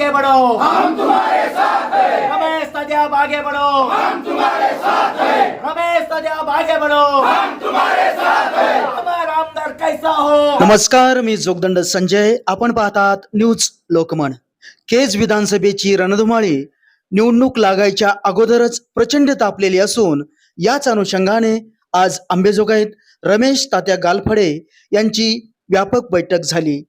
आगे बढ़ो। हम तुम्हारे साथ हैं। रमेश सदैव आगे बढ़ो। हम तुम्हारे साथ हैं। रमेश सदैव आगे बढ़ो। हम तुम्हारे साथ हैं। हमारा आमदार कैसा हो? नमस्कार मी जोगदंड संजय. आपण पाहतात न्यूज लोकमन. केज विधानसभेची रणधुमाळी निवडणूक लागायच्या अगोदरच प्रचंड तापलेली असून याच अनुषंगाने आज आंबेजोगाईत रमेश तात्या गालफडे यांची व्यापक बैठक झाली.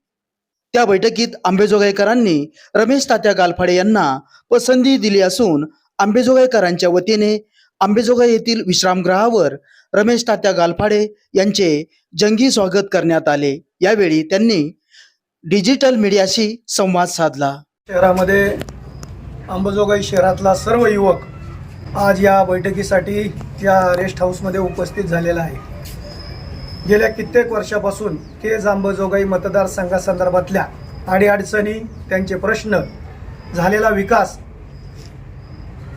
त्या बैठकीत आंबेजोगाईकरांनी रमेश तात्या गालफाडे यांना पसंती दिली असून आंबेजोगाईकरांच्या वतीने आंबेजोगाई येथील विश्रामगृहावर रमेश तात्या गालफाडे यांचे जंगी स्वागत करण्यात आले. यावेळी त्यांनी डिजिटल मीडियाशी संवाद साधला. शहरामध्ये अंबाजोगाई शहरातला सर्व युवक आज या बैठकीसाठी या रेस्ट हाऊसमध्ये उपस्थित झालेला आहे. गेल्या कित्येक वर्षापासून केज अंबाजोगाई मतदारसंघासंदर्भातल्या अडीअडचणी त्यांचे प्रश्न झालेला विकास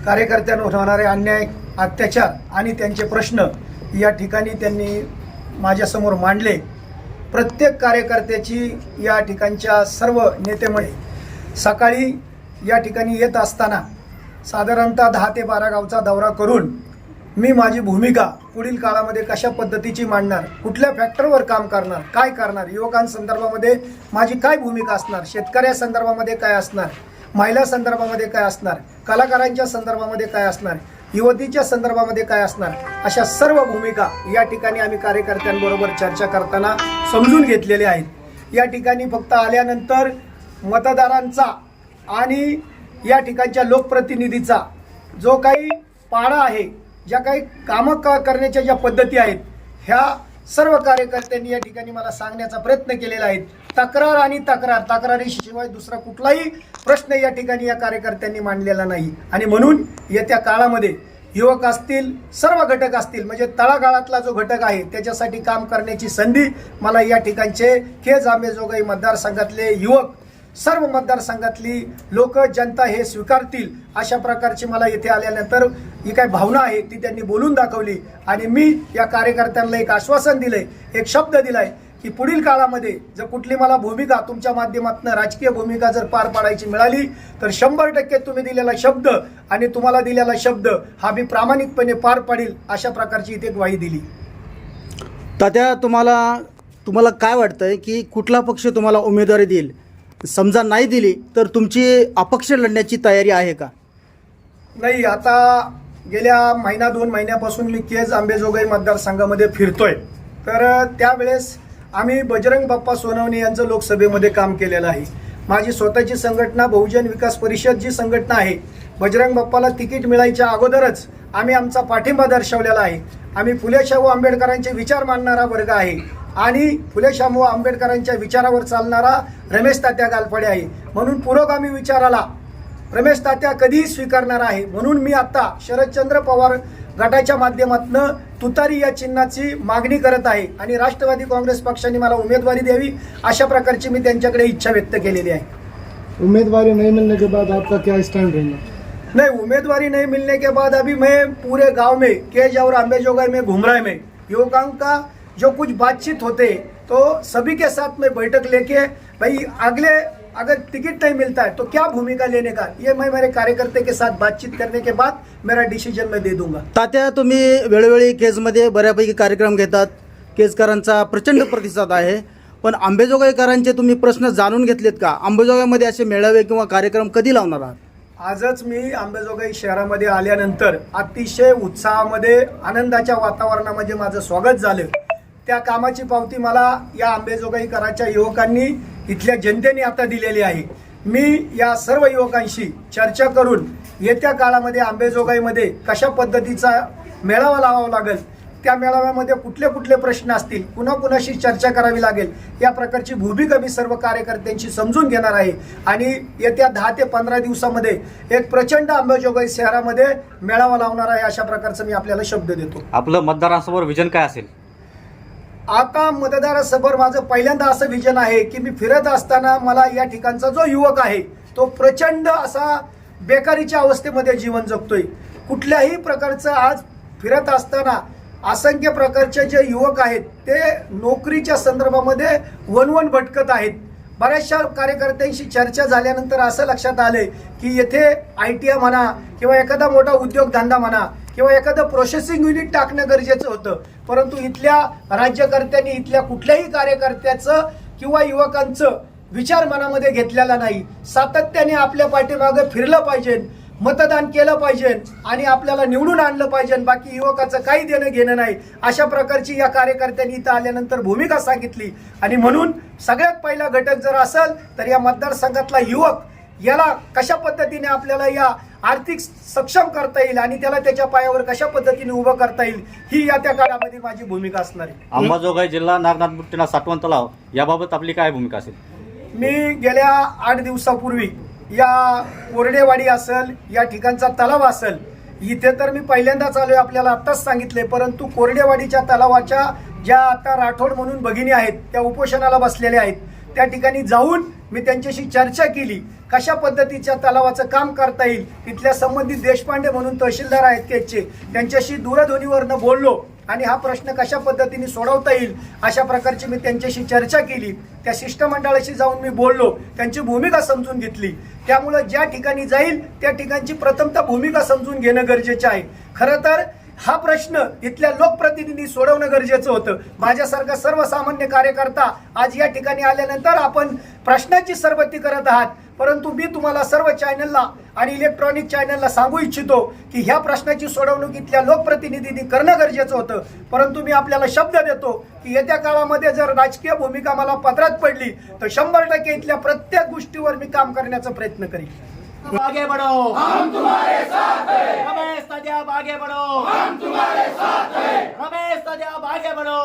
कार्यकर्त्यांवर होणारे अन्याय अत्याचार आणि त्यांचे प्रश्न या ठिकाणी त्यांनी माझ्यासमोर मांडले. प्रत्येक कार्यकर्त्याची या ठिकाणच्या सर्व नेतेमुळे सकाळी या ठिकाणी येत असताना साधारणतः दहा ते बारा गावचा दौरा करून मी माझी भूमिका पुढील काळामध्ये कशा पद्धतीची मांडणार कुठल्या फॅक्टरवर काम करणार काय करणार युवकांसंदर्भामध्ये माझी काय भूमिका असणार शेतकऱ्या संदर्भामध्ये काय असणार महिला संदर्भामध्ये काय असणार कलाकारांच्या संदर्भामध्ये काय असणार युवतीच्या संदर्भामध्ये काय असणार अशा सर्व भूमिका या ठिकाणी आम्ही कार्यकर्त्यांबरोबर चर्चा करताना समजून घेतलेल्या आहेत. या ठिकाणी फक्त आल्यानंतर मतदारांचा आणि या ठिकाणच्या लोकप्रतिनिधीचा जो काही पाडा आहे ज्या काही कामं क करण्याच्या ज्या पद्धती आहेत ह्या सर्व कार्यकर्त्यांनी या ठिकाणी मला सांगण्याचा प्रयत्न केलेला आहे. तक्रार आणि तक्रार तक्रारीशिवाय दुसरा कुठलाही प्रश्न या ठिकाणी या कार्यकर्त्यांनी मांडलेला नाही. आणि म्हणून येत्या काळामध्ये युवक असतील सर्व घटक असतील म्हणजे तळागाळातला जो घटक आहे त्याच्यासाठी काम करण्याची संधी मला या ठिकाणचे खेज आंबेजोगाई मतदारसंघातले युवक सर्व मतदारसंघातली लोक जनता हे स्वीकारतील अशा प्रकारची मला येथे आल्यानंतर ही काय भावना आहे ती त्यांनी बोलून दाखवली. आणि मी या कार्यकर्त्यांना एक आश्वासन दिलंय एक शब्द दिलाय की पुढील काळामध्ये जर कुठली मला भूमिका तुमच्या माध्यमातून राजकीय भूमिका जर पार पाडायची मिळाली तर शंभर टक्के तुम्ही दिलेला शब्द आणि तुम्हाला दिलेला शब्द हा मी प्रामाणिकपणे पार पाडील अशा प्रकारची इथे ग्वाही दिली. तात्या तुम्हाला तुम्हाला काय वाटतंय की कुठला पक्ष तुम्हाला उमेदवारी देईल? समजा नाही दिली तर तुमची अपक्ष लढण्याची तयारी आहे का? नाही आता गेल्या महिना दोन महिन्यापासून मी केज आंबेजोगाई मतदारसंघामध्ये फिरतोय. तर त्यावेळेस आम्ही बजरंग बाप्पा सोनवणे यांचं लोकसभेमध्ये काम केलेलं आहे. माझी स्वतःची संघटना बहुजन विकास परिषद जी संघटना आहे बजरंग बाप्पाला तिकीट मिळायच्या अगोदरच आम्ही आमचा पाठिंबा दर्शवलेला आहे. आम्ही फुले शाहू आंबेडकरांचे विचार मानणारा वर्ग आहे. आणि फुले शाहू आंबेडकरांच्या विचारावर चालणारा रमेश तात्या गालफाडे आहे. म्हणून पुरोगामी विचाराला रमेश तात्या कधीही स्वीकारणार आहे. म्हणून मी आता शरदचंद्र पवार गटाच्या माध्यमातून तुतारी या चिन्हाची मागणी करत आहे आणि राष्ट्रवादी काँग्रेस पक्षाने मला उमेदवारी द्यावी अशा प्रकारची मी त्यांच्याकडे इच्छा व्यक्त केलेली आहे. उम्मीदवारी नहीं मिलने के बाद आपका क्या स्टैंड रहेगा नहीं उम्मीदवारी नहीं मिलने के बाद अभी मैं पूरे गांव में केज और अम्बेजोगाई में घूम रहा है मैं का जो कुछ बातचीत होते तो सभी के साथ में बैठक लेके भाई अगले अगर टिकट नहीं मिलता है तो क्या भूमिका लेने का? ये मैं मेरे कार्यकर्ते के साथ बातचीत करने के बाद मेरा डिसीजन मैं दे दूंगा। तात्या तुम्ही वेळोवेळी केजमध्ये बऱ्यापैकी कार्यक्रम घेतात. केजकरांचा प्रचंड प्रतिसाद आहे. पण आंबेजोगाईकरांचे तुम्ही प्रश्न जाणून घेतलेत का? आंबेजोगाईमध्ये असे मेळावे किंवा कार्यक्रम कधी लावणार आहात? आजच मी अंबेजोगाई शहरामध्ये आल्यानंतर अतिशय उत्साहामध्ये आनंदाच्या वातावरणामध्ये माझं स्वागत झालं. त्या कामाची पावती मला या आंबेजोगाई कराच्या युवकांनी इथल्या जनतेने आता दिलेली आहे. मी या सर्व युवकांशी चर्चा करून येत्या काळामध्ये आंबेजोगाईमध्ये कशा पद्धतीचा मेळावा लावावा लागेल त्या मेळाव्यामध्ये कुठले कुठले प्रश्न असतील कुणा कुणाशी चर्चा करावी लागेल या प्रकारची भूमिका मी सर्व कार्यकर्त्यांची समजून घेणार आहे. आणि येत्या दहा ते पंधरा दिवसामध्ये एक प्रचंड अंबाजोगाई शहरामध्ये मेळावा लावणार आहे अशा प्रकारचं मी आपल्याला शब्द देतो. आपलं मतदारांसमोर विजन काय असेल? आता मतदारासमोर माझं पहिल्यांदा असं विजन आहे की मी फिरत असताना मला या ठिकाणचा जो युवक आहे तो प्रचंड असा बेकारीच्या अवस्थेमध्ये जीवन जगतोय. कुठल्याही प्रकारचं आज फिरत असताना असंख्य प्रकारचे जे युवक आहेत ते नोकरीच्या संदर्भामध्ये वनवन भटकत आहेत. बऱ्याचशा कार्यकर्त्यांशी चर्चा झाल्यानंतर असं लक्षात आलंय की येथे आय टी आय म्हणा किंवा एखादा मोठा उद्योगधंदा म्हणा किंवा एखादं प्रोसेसिंग युनिट टाकणं गरजेचं होतं. परंतु इथल्या राज्यकर्त्यांनी इथल्या कुठल्याही कार्यकर्त्याचं किंवा युवकांचं विचार मनामध्ये घेतलेला नाही. सातत्याने आपल्या पाठीमागं फिरलं पाहिजे मतदान केलं पाहिजे आणि आपल्याला निवडून आणलं पाहिजे बाकी युवकाचं काही देणं घेणं नाही. अशा प्रकारची या कार्यकर्त्यांनी इथं आल्यानंतर भूमिका सांगितली. आणि म्हणून सगळ्यात पहिला घटक जर असेल तर या मतदारसंघातला युवक याला कशा पद्धतीने आपल्याला या आर्थिक सक्षम करता येईल आणि त्याला त्याच्या पायावर कशा पद्धतीने उभं करता येईल ही या त्या काळामध्ये माझी भूमिका असणार आहे. अंबाजोगाई जिल्हा नागनाथ मुट्टीना साठवण तलाव याबाबत आपली काय भूमिका असेल? मी गेल्या आठ दिवसापूर्वी या कोरडेवाडी असेल या ठिकाणचा तलाव असेल इथे तर मी पहिल्यांदाच आलोय आपल्याला आत्ताच सांगितले परंतु कोरडेवाडीच्या तलावाच्या ज्या आता राठोड म्हणून भगिनी आहेत त्या उपोषणाला बसलेल्या आहेत. त्या ठिकाणी जाऊन मी त्यांच्याशी चर्चा केली. कशा पद्धतीच्या तलावाचं काम करता येईल? तिथल्या संबंधित देशपांडे म्हणून तहसीलदार आहेत केचे त्यांच्याशी दूरध्वनीवरनं बोललो आणि हा प्रश्न कशा पद्धतीने सोडवता येईल अशा प्रकारची मी त्यांच्याशी चर्चा केली. त्या शिष्टमंडळाशी जाऊन मी बोललो. त्यांची भूमिका समजून घेतली. त्यामुळं ज्या ठिकाणी जाईल त्या ठिकाणची प्रथमतः भूमिका समजून घेणं गरजेचं आहे. खरं तर हा प्रश्न इथल्या लोकप्रतिनिधी सोडवणं गरजेचं होतं. माझ्यासारखा सर्वसामान्य कार्यकर्ता आज या ठिकाणी आल्यानंतर आपण प्रश्नाची सरबत्ती करत आहात. परंतु मी तुम्हाला सर्व चॅनलला आणि इलेक्ट्रॉनिक चॅनलला सांगू इच्छितो की ह्या प्रश्नाची सोडवणूक इथल्या लोकप्रतिनिधींनी करणं गरजेचं होतं. परंतु मी आपल्याला शब्द देतो की येत्या काळामध्ये जर राजकीय भूमिका मला पत्रात पडली तर शंभर टक्के इथल्या प्रत्येक गोष्टीवर मी काम करण्याचा प्रयत्न करीन. आगे बढ़ो। हम तुम्हारे साथ हैं। रमेश सजाब आगे बढ़ो। हम तुम्हारे साथ हैं। रमेश सजाब आगे बढ़ो।